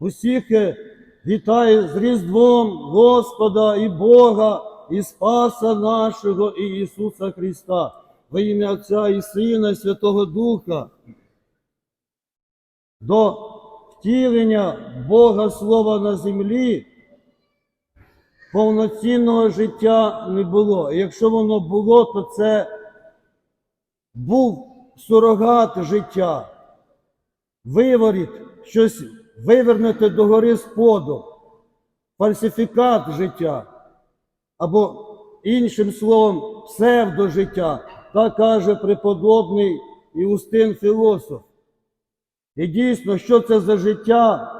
Усіх вітаю з Різдвом Господа і Бога, і Спаса нашого і Ісуса Христа, во ім'я Отця і Сина, і Святого Духа. До втілення Бога Слова на землі повноцінного життя не було. Якщо воно було, то це був сурогат життя, виворіт, щось вивернути догори споду, фальсифікат життя, або іншим словом, псевдожиття, так каже преподобний Іустин філософ. І дійсно, що це за життя,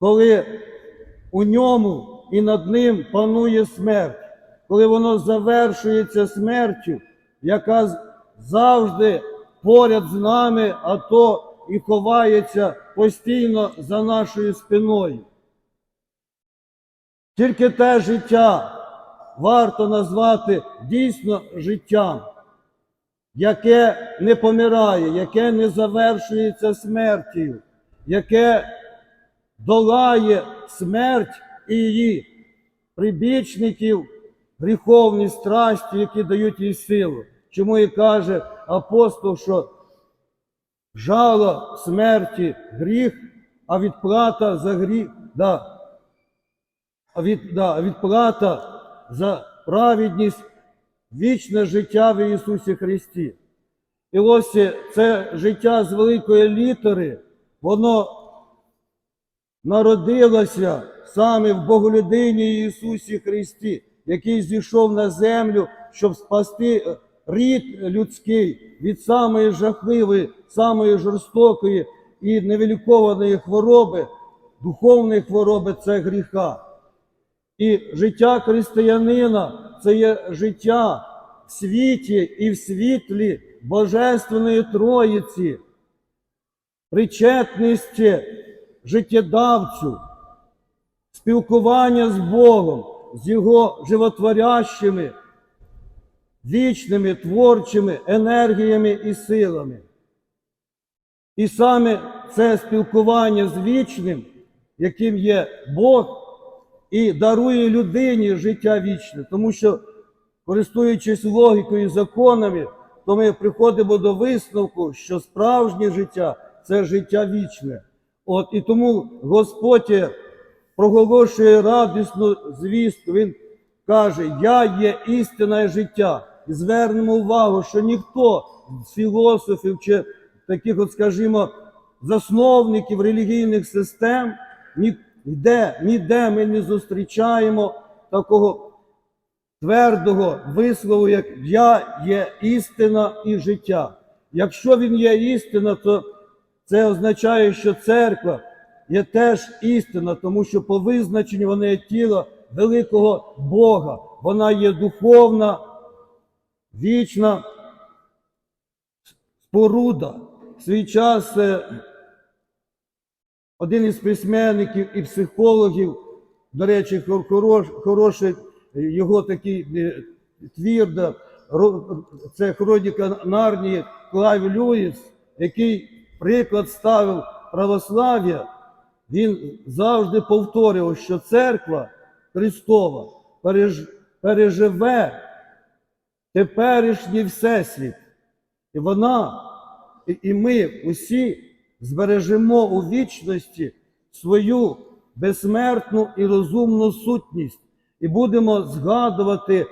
коли у ньому і над ним панує смерть, коли воно завершується смертю, яка завжди поряд з нами, а то і ховається постійно за нашою спиною. Тільки те життя варто назвати дійсно життям, яке не помирає, яке не завершується смертю, яке долає смерть і її прибічників, гріховні страсті, які дають їй силу. Чому і каже апостол, що жало смерті гріх, а відплата за гріх, да, а від, да, відплата за праведність вічне життя в Ісусі Христі. І ось це життя з великої літери, воно народилося саме в Боголюдині Ісусі Христі, який зійшов на землю, щоб спасти рід людський від самої жахливої, самої жорстокої і невилікованої хвороби, духовної хвороби це гріха. І життя християнина це є життя в світі і в світлі Божественної Троїці, причетність життєдавцю, спілкування з Богом, з Його животворящими, вічними творчими енергіями і силами. І саме це спілкування з вічним, яким є Бог, і дарує людині життя вічне, тому що, користуючись логікою і законами, то ми приходимо до висновку, що справжнє життя це життя вічне. От і тому Господь проголошує радісну звістку. Він каже: Я є істинне життя. Звернемо увагу, що ніхто з філософів чи таких, от, скажімо, засновників релігійних систем ніде, ніде ми не зустрічаємо такого твердого вислову, як Я є істина і життя. Якщо він є істина, то це означає, що церква є теж істина, тому що по визначенню вона є тіло великого Бога. Вона є духовна, вічна споруда. Свій час е, один із письменників і психологів, до речі, хорош, хороший його такий е, твір, це хроніка Нарнії Клайв Льюіс, який приклад ставив православ'я, він завжди повторював, що церква Христова переживе теперішній всесвіт. І вона, і, ми усі збережемо у вічності свою безсмертну і розумну сутність, і будемо згадувати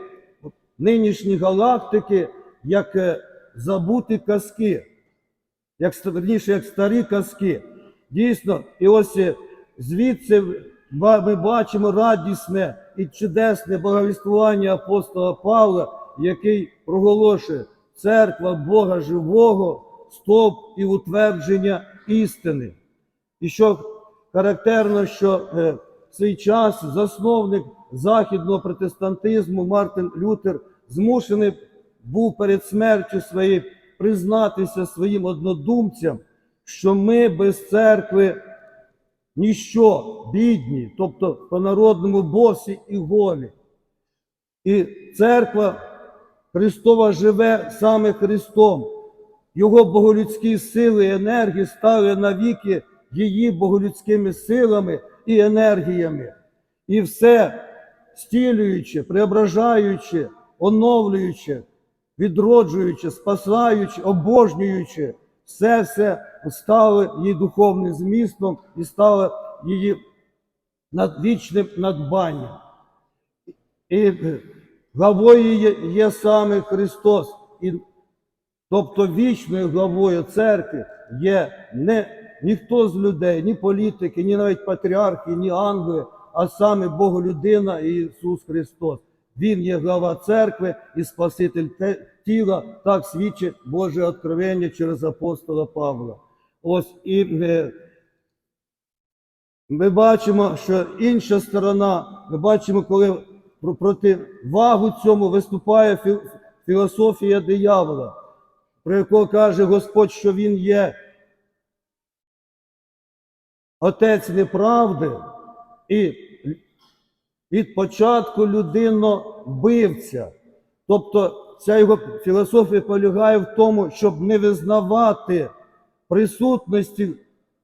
нинішні галактики як е, забуті казки, як верніше, як старі казки. Дійсно, і ось е, звідси ми бачимо радісне і чудесне благовіствування апостола Павла, який проголошує церква Бога живого, стоп і утвердження істини. І що характерно, що е, в цей час засновник західного протестантизму Мартин Лютер змушений був перед смертю своєю признатися своїм однодумцям, що ми без церкви ніщо, бідні, тобто по-народному босі і голі. І церква Христова живе саме Христом. Його боголюдські сили і енергії стали навіки її боголюдськими силами і енергіями. І все стілюючи, преображаючи, оновлюючи, відроджуючи, спасаючи, обожнюючи, все все стало її духовним змістом і стало її над вічним надбанням. І главою є, саме Христос. І, тобто вічною главою церкви є не ніхто з людей, ні політики, ні навіть патріархи, ні ангели, а саме Боголюдина і Ісус Христос. Він є глава церкви і Спаситель те- тіла, так свідчить Боже откровення через апостола Павла. Ось і е, ми бачимо, що інша сторона, ми бачимо, коли про- противагу цьому виступає фі- філософія диявола, про якого каже Господь, що він є отець неправди і від початку людино вбивця. Тобто ця його філософія полягає в тому, щоб не визнавати присутності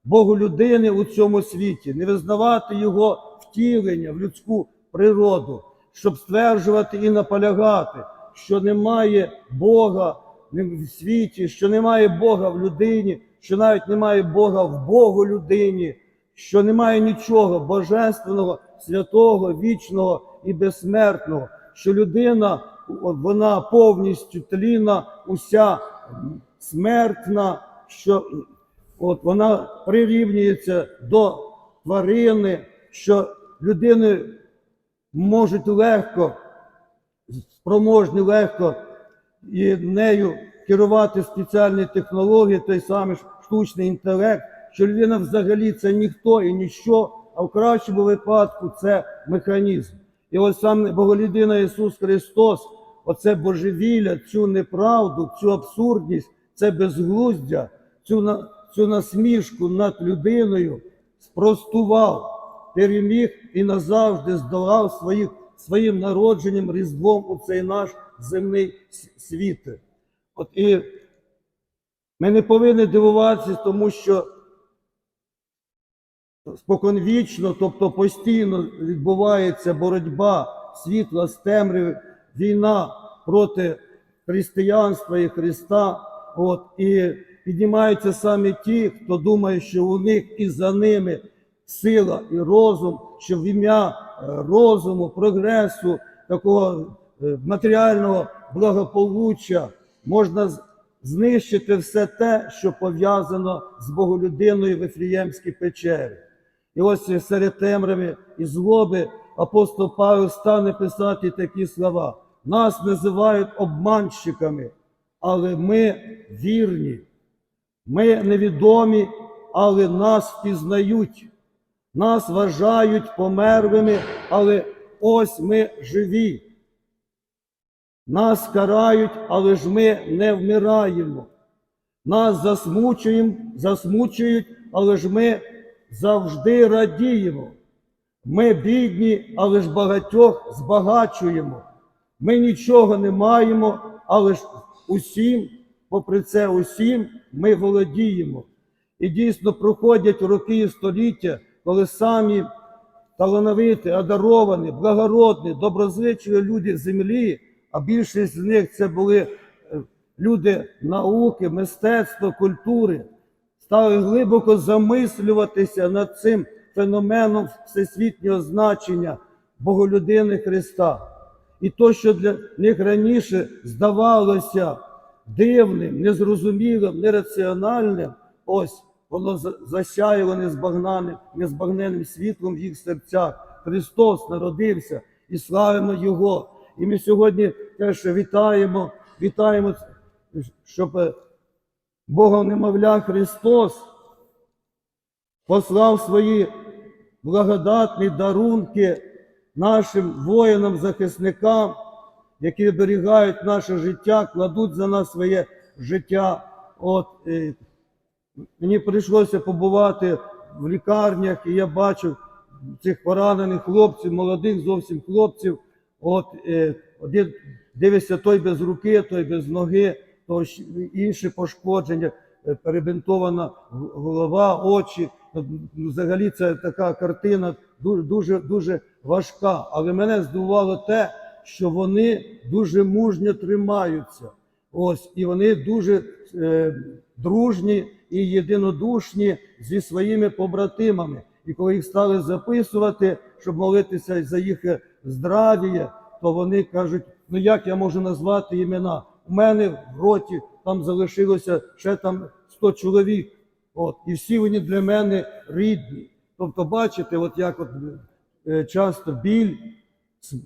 Богу людини у цьому світі, не визнавати його втілення в людську природу, щоб стверджувати і наполягати, що немає Бога в світі, що немає Бога в людині, що навіть немає Бога в Богу людині, що немає нічого божественного, святого, вічного і безсмертного, що людина вона повністю тлінна, уся смертна, що от вона прирівнюється до тварини, що людини можуть легко, спроможні легко і нею керувати спеціальні технології, той самий штучний інтелект, що людина взагалі це ніхто і ніщо, а в кращому випадку це механізм. І ось сам Боголюдина Ісус Христос, оце божевілля, цю неправду, цю абсурдність, це безглуздя, цю, цю насмішку над людиною спростував, переміг і назавжди здолав своїх, своїм народженням різдвом у цей наш земний світ. От і ми не повинні дивуватися, тому що споконвічно, тобто постійно відбувається боротьба світла з темряви, війна проти християнства і Христа. От, і піднімаються саме ті, хто думає, що у них і за ними сила і розум, що в ім'я е, розуму, прогресу, такого е, матеріального благополуччя можна знищити все те, що пов'язано з Боголюдиною в Ефріємській печері. І ось серед темряви і злоби апостол Павел стане писати такі слова. Нас називають обманщиками, але ми вірні. Ми невідомі, але нас впізнають. Нас вважають померлими, але ось ми живі. Нас карають, але ж ми не вмираємо. Нас засмучують, але ж ми завжди радіємо. Ми бідні, але ж багатьох збагачуємо. Ми нічого не маємо, але ж усім, попри це усім, ми володіємо. І дійсно проходять роки і століття, коли самі талановиті, одаровані, благородні, доброзичливі люди землі, а більшість з них це були е, люди науки, мистецтва, культури, стали глибоко замислюватися над цим феноменом всесвітнього значення Боголюдини Христа. І то, що для них раніше здавалося дивним, незрозумілим, нераціональним, ось воно за- засяяло незбагненним світлом в їх серцях. Христос народився і славимо Його. І ми сьогодні теж вітаємо, вітаємо, щоб е, Богом немовля Христос послав свої благодатні дарунки нашим воїнам-захисникам, які оберігають наше життя, кладуть за нас своє життя. От, е, мені прийшлося побувати в лікарнях, і я бачив цих поранених хлопців, молодих зовсім хлопців. От е, один дивишся той без руки, той без ноги, то інші пошкодження, е, перебинтована голова, очі. ну, взагалі це така картина дуже, дуже, дуже важка. Але мене здивувало те, що вони дуже мужньо тримаються. Ось, і вони дуже е, дружні і єдинодушні зі своїми побратимами. І коли їх стали записувати, щоб молитися за їх е, здрав'я, то вони кажуть: ну як я можу назвати імена? У мене в роті там залишилося ще там 100 чоловік. От, і всі вони для мене рідні. Тобто, бачите, от як от е, часто біль,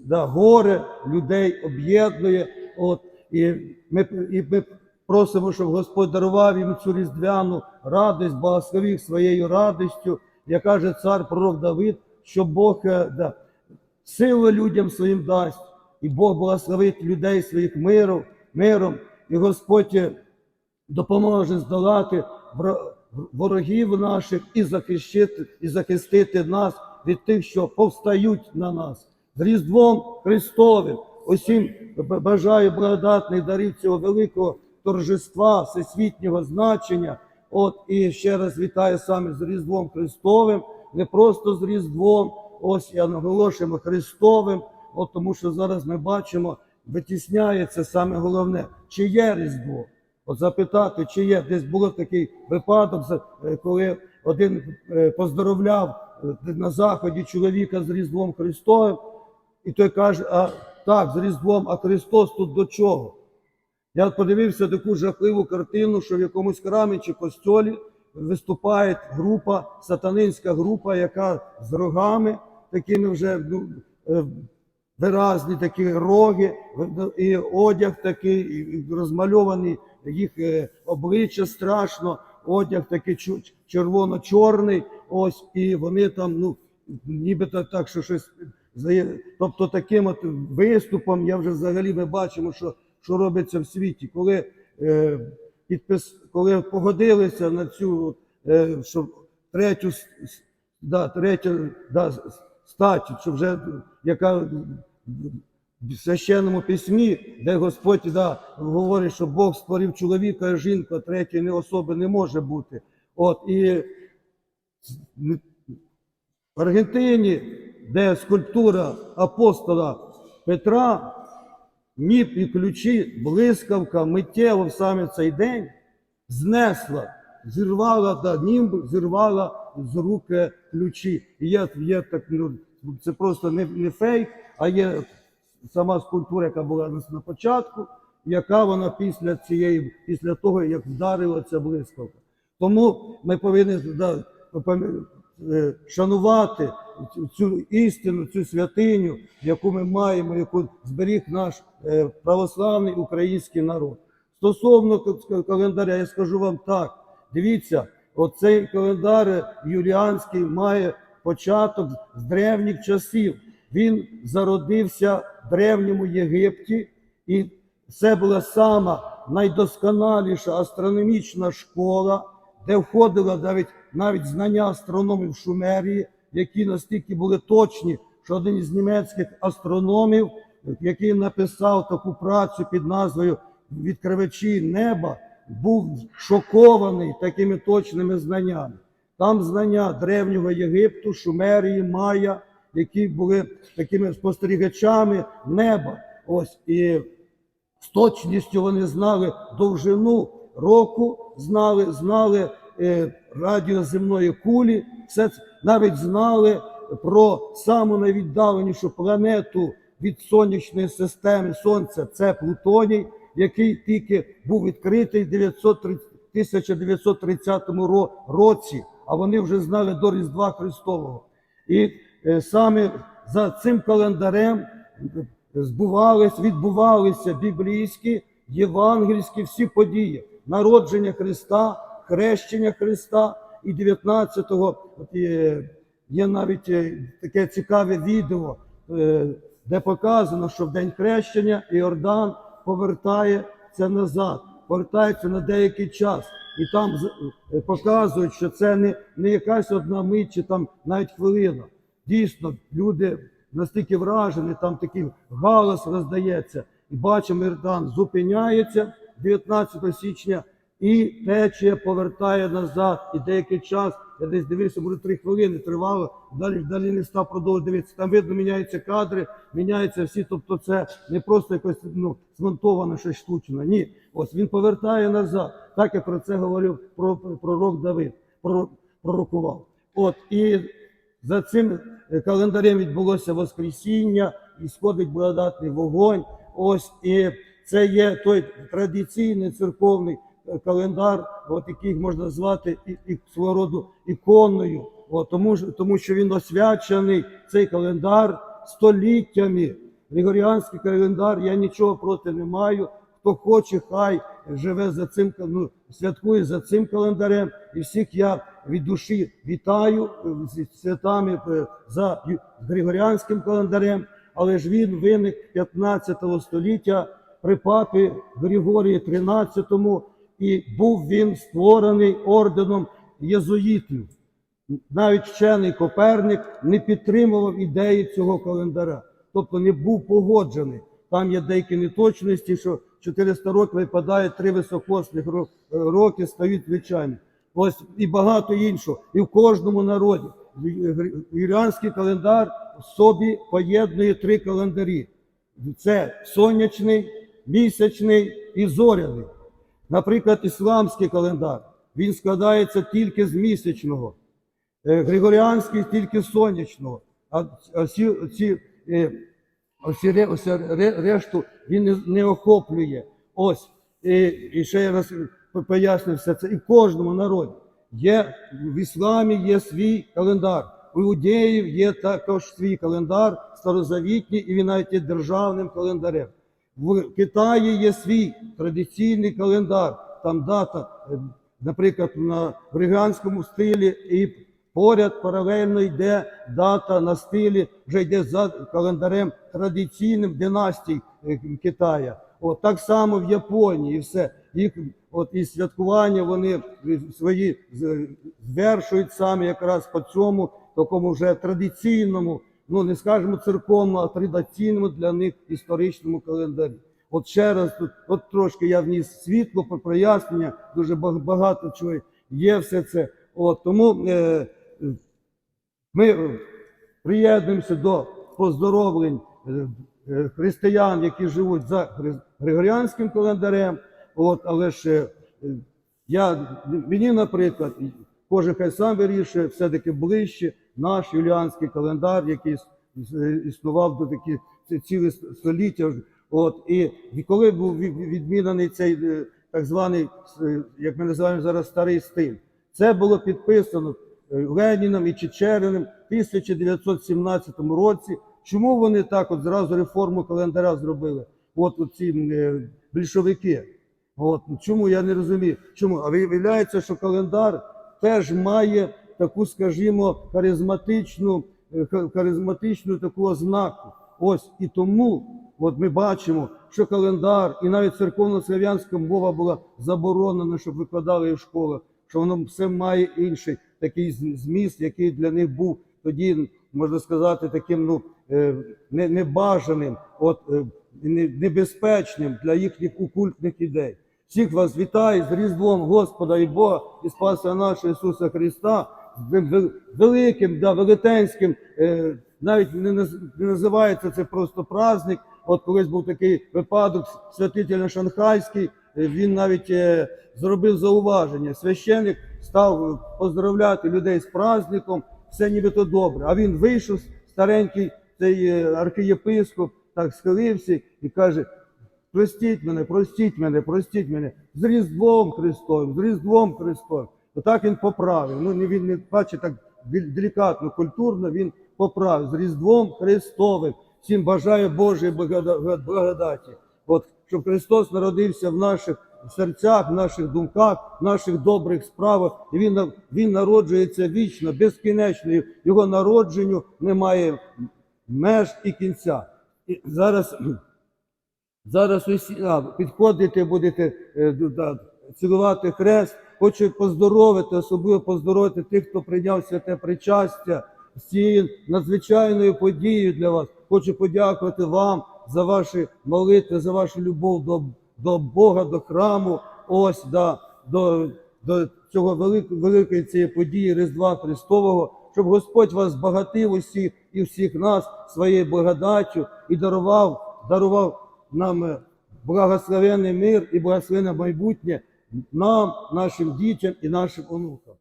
да, горе людей об'єднує. От, і ми, і ми просимо, щоб Господь дарував їм цю різдвяну радість, благословив своєю радістю, як каже цар пророк Давид, що Бог е, да, силу людям своїм дасть, і Бог благословить людей своїх миром, миром, і Господь е, допоможе здолати ворогів наших і захистити, і захистити нас від тих, що повстають на нас. З Різдвом Христовим усім бажаю благодатних дарів цього великого торжества, всесвітнього значення. От і ще раз вітаю саме з Різдвом Христовим, не просто з Різдвом, ось я наголошуємо Христовим, от тому що зараз ми бачимо, витісняється саме головне, чи є Різдво. От запитати, чи є десь було такий випадок, е, коли один е, поздоровляв е, на заході чоловіка з Різдвом Христовим, і той каже: а так, з Різдвом, а Христос тут до чого? Я подивився таку жахливу картину, що в якомусь храмі чи костьолі виступає група, сатанинська група, яка з рогами, такими вже ну, е, виразні такі роги, і одяг такий, і розмальований їх е, обличчя страшно, одяг такий червоно-чорний. Ось, і вони там, ну, нібито так, що щось. Тобто таким от виступом я вже взагалі ми бачимо, що, що робиться в світі. Коли, е, підпис, коли погодилися на цю е, що третю, да, третю да, статтю, що вже яка в священному письмі, де Господь да, говорить, що Бог створив чоловіка і жінку, а третьої особи не може бути. От і в Аргентині, де скульптура апостола Петра, ніп і ключі, блискавка, миттєво в саме цей день знесла, зірвала да, німб, зірвала з рук е, ключі. І є, є так, ну, це просто не, не фейк, а є сама скульптура, яка була на, початку, яка вона після цієї, після того, як вдарила ця блискавка. Тому ми повинні да, шанувати цю- істину, цю святиню, яку ми маємо, яку зберіг наш е, православний український народ. Стосовно календаря, я скажу вам так: дивіться, оцей календар юліанський має початок з древніх часів. Він зародився в древньому Єгипті, і це була сама найдосконаліша астрономічна школа, де входило навіть, навіть знання астрономів Шумерії, які настільки були точні, що один із німецьких астрономів, який написав таку працю під назвою Відкривачі неба, був шокований такими точними знаннями. Там знання древнього Єгипту, Шумерії, Майя, які були такими спостерігачами неба. Ось і з точністю вони знали довжину року, знали, знали е, радіус земної кулі, все навіть знали про саму найвіддаленішу планету від сонячної системи Сонця. Це Плутоній, який тільки був відкритий в 1930 році, а вони вже знали до Різдва Христового. І е, саме за цим календарем збувались, відбувалися біблійські, євангельські всі події народження Христа, хрещення Христа і 19-го от є, є навіть е, таке цікаве відео, е, де показано, що в день хрещення Іордан повертається назад, повертається на деякий час. І там е, показують, що це не, не якась одна мить чи там навіть хвилина. Дійсно, люди настільки вражені, там такий галас роздається. І бачимо, Ірдан зупиняється 19 січня і течія повертає назад. І деякий час Я десь дивився, може три хвилини тривало, далі, далі не став продовжувати дивитися. Там видно, міняються кадри, міняються всі. Тобто це не просто якось ну, змонтовано щось штучно. Ні. Ось він повертає назад, так як про це говорив про, пророк Давид, про, пророкував. От і за цим календарем відбулося Воскресіння, і сходить благодатний вогонь. Ось і це є той традиційний церковний е, календар, от який можна назвати і, і свого роду іконою, от, тому, тому що він освячений цей календар століттями. Григоріанський календар, я нічого проти не маю. Хто хоче, хай живе за цим ну, святкує за цим календарем. І всіх я від душі вітаю е, з святами е, за Григоріанським календарем. Але ж він виник 15 століття при папі Григорії XIII, і був він створений орденом єзуїтів. Навіть вчений Коперник не підтримував ідеї цього календаря, тобто не був погоджений. Там є деякі неточності, що 400 років випадає три високосних роки стають звичайні. Ось і багато іншого. І в кожному народі юліанський календар в собі поєднує три календарі: це сонячний, місячний і зоряний. Наприклад, ісламський календар він складається тільки з місячного. Е, Григоріанський тільки з сонячного, а, всі, ці, е, решту він не, охоплює. Ось, і, і ще я раз по- поясню все це. І кожному народі є в ісламі є свій календар. У іудеїв є також свій календар, старозавітній, і він навіть є державним календарем. В Китаї є свій традиційний календар. Там дата, е, наприклад, на григоріанському стилі, і поряд паралельно йде дата на стилі, вже йде за календарем традиційним династій е, Китая. От так само в Японії, все їх от і святкування вони свої звершують саме якраз по цьому такому вже традиційному, ну не скажемо церковному, а традиційному для них історичному календарі. От ще раз тут, от трошки я вніс світло про прояснення, дуже багато чого є все це. От тому е, ми е, приєднуємося до поздоровлень е, е, християн, які живуть за Григоріанським календарем. От, але ж я, мені, наприклад, кожен хай сам вирішує, все-таки ближче наш юліанський календар, який іс- іс- існував до такі ці- ціле століття. От, і, коли був відмінений цей е, так званий, як ми називаємо зараз, старий стиль, це було підписано е, Леніном і Чечериним в 1917 році. Чому вони так от зразу реформу календаря зробили? От ці е, більшовики. От чому я не розумію? Чому? А виявляється, що календар теж має таку, скажімо, харизматичну, е, харизматичну таку ознаку. Ось і тому, от ми бачимо, що календар і навіть церковно-слав'янська мова була заборонена, щоб викладали в школах, що воно все має інший такий зміст, який для них був тоді, можна сказати, таким ну е, не- небажаним, от е, небезпечним для їхніх окультних ідей. Всіх вас вітаю з Різдвом Господа і Бога і Спаса нашого Ісуса Христа, великим, да, велетенським, е, навіть не, наз- не називається це просто праздник. От колись був такий випадок, святитель Шанхайський, е, він навіть е, зробив зауваження. Священник став поздравляти людей з праздником, все нібито добре. А він вийшов, старенький цей архієпископ, так схилився і каже: Простіть мене, простіть мене, простіть мене з Різдвом Христовим, з Різдвом Христовим. Отак він поправив. Ну, він не бачить так делікатно, культурно, він поправив з Різдвом Христовим. Всім бажаю Божої благодаті. От, щоб Христос народився в наших серцях, в наших думках, в наших добрих справах. І він, він народжується вічно, безкінечно. Його народженню немає меж і кінця. І зараз Зараз усі підходите, будете е, цілувати хрест. Хочу поздоровити, особливо поздоровити тих, хто прийняв святе причастя з цією надзвичайною подією для вас. Хочу подякувати вам за ваші молитви, за вашу любов до, до Бога, до храму. Ось да, до до цього велик- великої цієї події Різдва Христового, щоб Господь вас збагатив усіх і всіх нас своєю благодаттю і дарував, дарував нам благословенний мир і благословенне майбутнє нам, нашим дітям і нашим онукам.